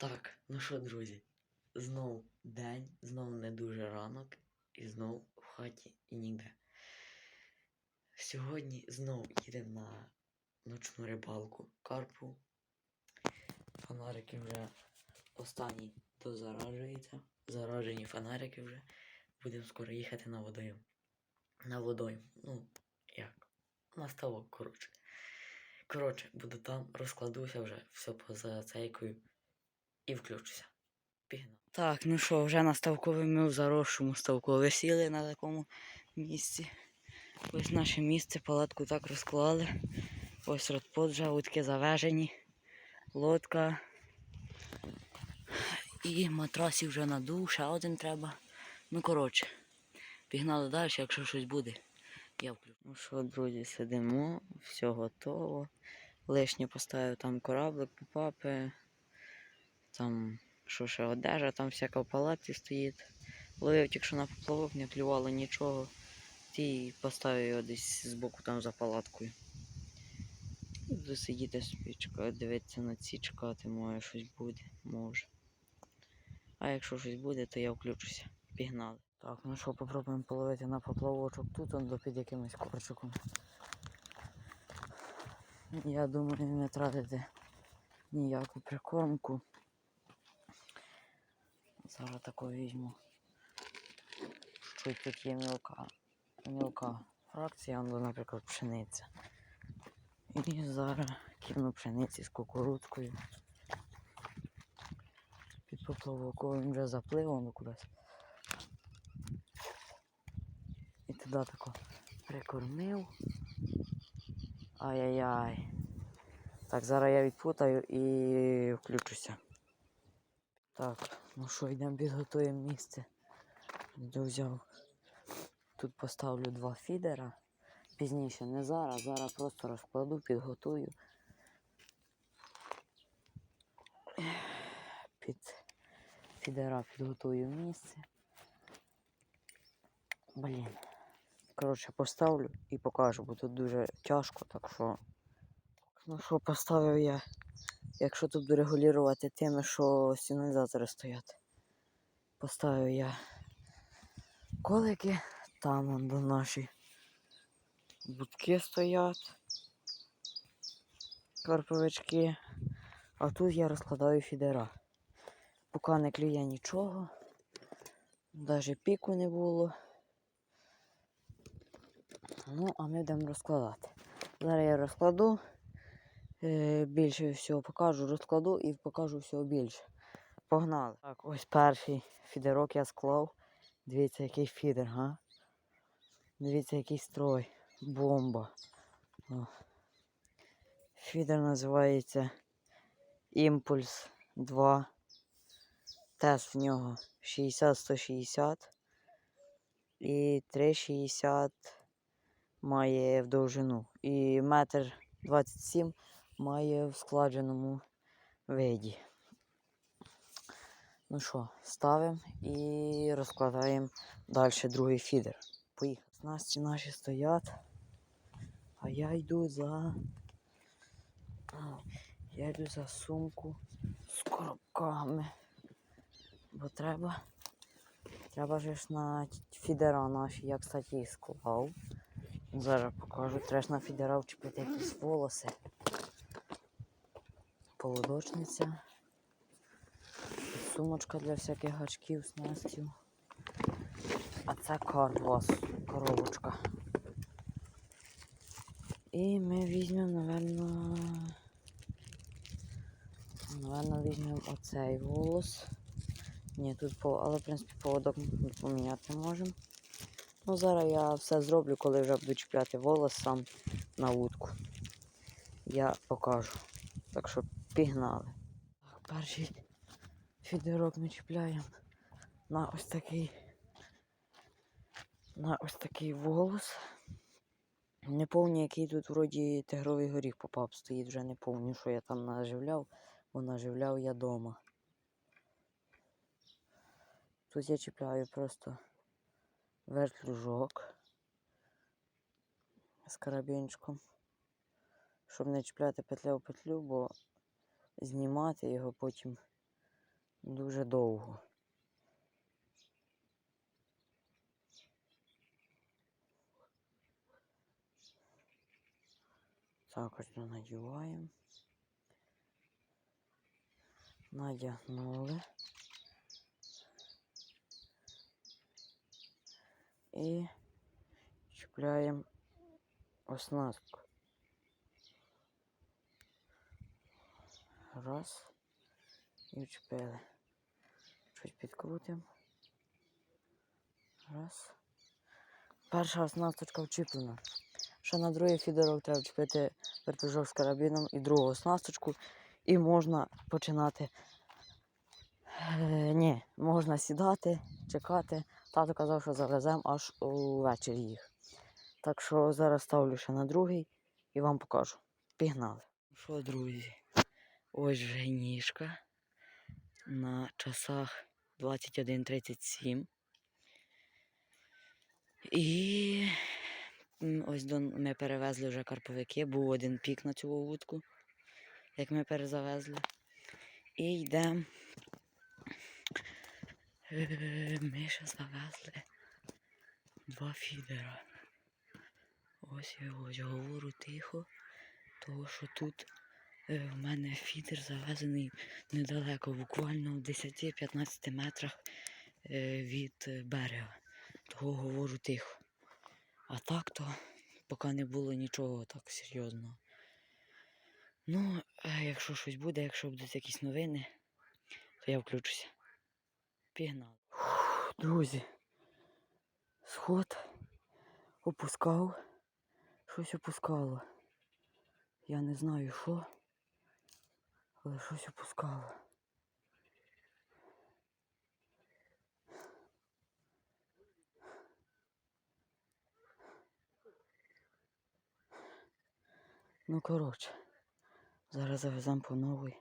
Так, ну що, друзі, знов день, знов не дуже ранок, і знов в хаті і ніде. Сьогодні знов їдемо на ночну рибалку карпу. Фонарики вже останні дозаражуються. Заражені фонарики вже. Будемо скоро їхати на водойм. На водойм. Ну, як? На ставок, коротше. Коротше, буду там, розкладуся вже, все поза цейкою і включуся. Пігнав. Так, ну що, вже на ставкові ми в заросшому ставку висіли на такому місці. Ось наше місце, палатку так розклали. Ось вже, утки завежені, лодка. І матрасів вже надув, ще один треба. Ну, коротше, пігнали далі, якщо щось буде, я включу. Ну що, друзі, сидимо, все готово. Лишнє поставив там кораблик, папи. Там, що ще одежа, там всяка в палаці стоїть. Ловив тільки що на поплавок, не клювало нічого. Ті поставив його десь збоку там за палаткою. Буду сидіти собі, дивитися на ці, чекати, може щось буде, може. А якщо щось буде, то я включуся. Пігнали. Так, ну що, попробуємо половити на поплавочок тут, он під якимось корчиком. Я думаю, не тратити ніяку прикормку. Зараз таку візьму. Що тут є мілка. Мілка фракція, ну, наприклад, пшениця. І зараз кину пшениці з кукурудкою. Під поплавоком вже заплив воно кудись. І туди тако прикормив. Ай-яй-яй. Так, зараз я відпутаю і включуся. Так, ну що, йдемо підготуємо місце. Взяв. Тут поставлю два фідера. Пізніше, не зараз, зараз просто розкладу, підготую. Під фідера підготую місце. Блін. Коротше, поставлю і покажу, бо тут дуже тяжко, так що. Ну що, поставив я, якщо тут буду регулювати тими, що сигналізатори стоять. Поставив я колики, там он до наші будки стоять. Карповички. А тут я розкладаю фідера. Поки не клює нічого. Навіть піку не було. Ну, а ми будемо розкладати. Зараз я розкладу. Е, більше всього покажу, розкладу і покажу всього більше. Погнали. Так, ось перший фідерок я склав. Дивіться, який фідер, га? Дивіться, який строй. Бомба. О. Фідер називається Імпульс 2. Тест в нього 60-160 і 360 має в довжину. І метр 27 має в складеному виді. Ну що, ставимо і розкладаємо далі другий фідер. Поїхали. Снасті наші стоять, а я йду за. Я йду за сумку з коробками. Бо треба. Треба ж на фідера наші, я, кстати, їх склав. Зараз покажу. Треба на фідера вчепити якісь волоси. Поводочниця. Сумочка для всяких гачків, снастів. А це кардвас, коробочка. І ми візьмемо, напевно, напевно, візьмемо оцей волос. Ні, тут але в принципі поводок поміняти можемо. Ну, зараз я все зроблю, коли вже буду чіпляти волос сам на вудку. Я покажу. Так що пігнали. Так, перший фідерок ми чіпляємо на ось такий на ось такий волос. Не який тут вроді тигровий горіх попав, стоїть вже не пам'ятаю, що я там наживляв, бо наживляв я вдома. Тут я чіпляю просто вертлюжок з карабінчиком, щоб не чіпляти петля в петлю, бо знімати його потім дуже довго. Так, ось надіваємо. Надягнули. І чіпляємо оснастку. Раз. І вчепили. Чуть підкрутимо. Раз. Перша оснасточка вчіплена. Ще на другий фідерок треба вчепити вертужок з карабіном і другу оснасточку. І можна починати. Е, ні, можна сідати, чекати. Тато казав, що завеземо аж увечері їх. Так що зараз ставлю ще на другий і вам покажу. Пігнали. Що, друзі? Ось вже ніжка на часах 21.37. І ось ми перевезли вже карповики, був один пік на цю вудку, як ми перезавезли. І йдемо. Ми ще завезли два фідера. Ось я ось говорю тихо, тому що тут в мене фідер завезений недалеко, буквально в 10-15 метрах е, від е, берега. Того говорю тихо. А так то поки не було нічого так серйозного. Ну, е, якщо щось буде, якщо будуть якісь новини, то я включуся. Пігнали. Друзі, сход опускав, щось опускало. Я не знаю що, але щось опускало. Ну, коротше, зараз завеземо по новій.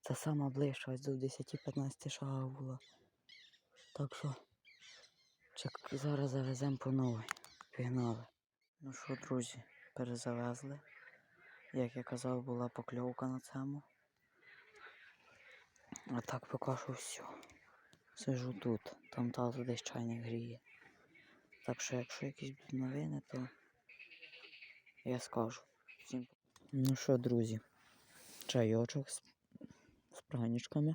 Це сама ближча, ось до 10-15 шагів була. Так що чек, зараз завеземо по новій. Пігнали. Ну що, друзі, перезавезли. Як я казав, була покльовка на цьому. А так поки що все. Сижу тут, там тато десь чайник гріє. Так що, якщо якісь будуть новини, то я скажу. Всім. Ну що, друзі, чайочок з, з пранічками.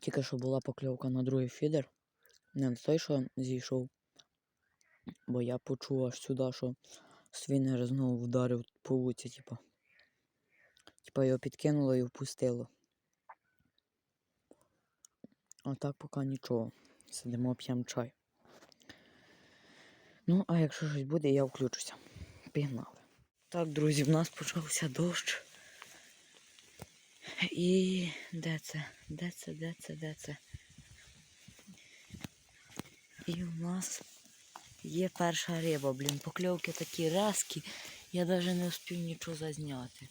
Тільки що була покльовка на другий фідер. Не на той, що зійшов. Бо я почув аж сюди, що свинер знову вдарив по вуці, типа. Типа його підкинуло і впустило. А так поки нічого. Сидимо, п'ємо чай. Ну, а якщо щось буде, я включуся. Пігнали. Так, друзі, в нас почався дощ. І де це? Де це, де це, де це? І в нас є перша риба, блін. Покльовки такі резкі. Я навіть не встиг нічого зазняти.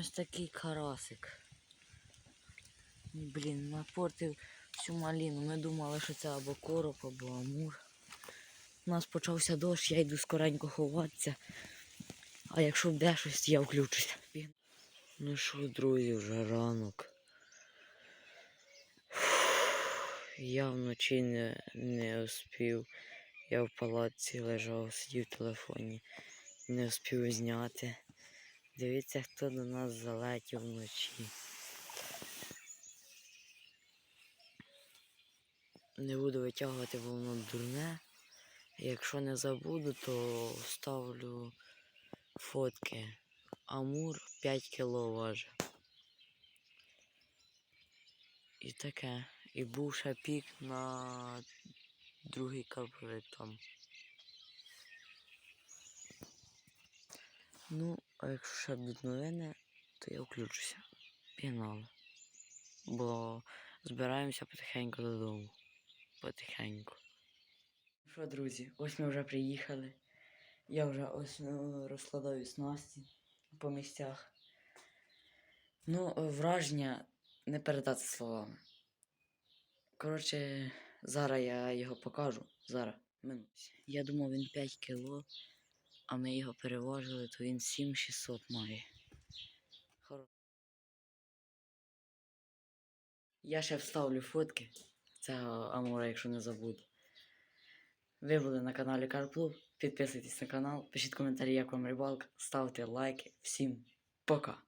Ось такий карасик. Блін, напортив всю маліну. Ми думали, що це або короб, або амур. У нас почався дощ, я йду скоренько ховатися. А якщо буде щось, я включуся. Ну що, друзі, вже ранок. Я вночі не, не успів. Я в палаці лежав, сидів в телефоні. Не успів зняти. Дивіться, хто до нас залетів вночі. Не буду витягувати, бо воно дурне. Якщо не забуду, то ставлю фотки. Амур 5 кіло важить. І таке. І був ще пік на другий карповик там. Ну, а якщо ще будуть новини, то я включуся. Пігнали. Бо збираємося потихеньку додому. Потихеньку. Що, друзі, ось ми вже приїхали. Я вже ось ну, розкладаю снасті по місцях. Ну, е, враження не передати словами. Коротше, зараз я його покажу. Зараз. Минуть. Я думав, він 5 кіло, а ми його перевозили, то він 7600 має. Хоро... Я ще вставлю фотки. цього Амура, якщо не забуду. Ви були на каналі Карплуб. Підписуйтесь на канал, пишіть коментарі, як вам рибалка, ставте лайки. Всім пока!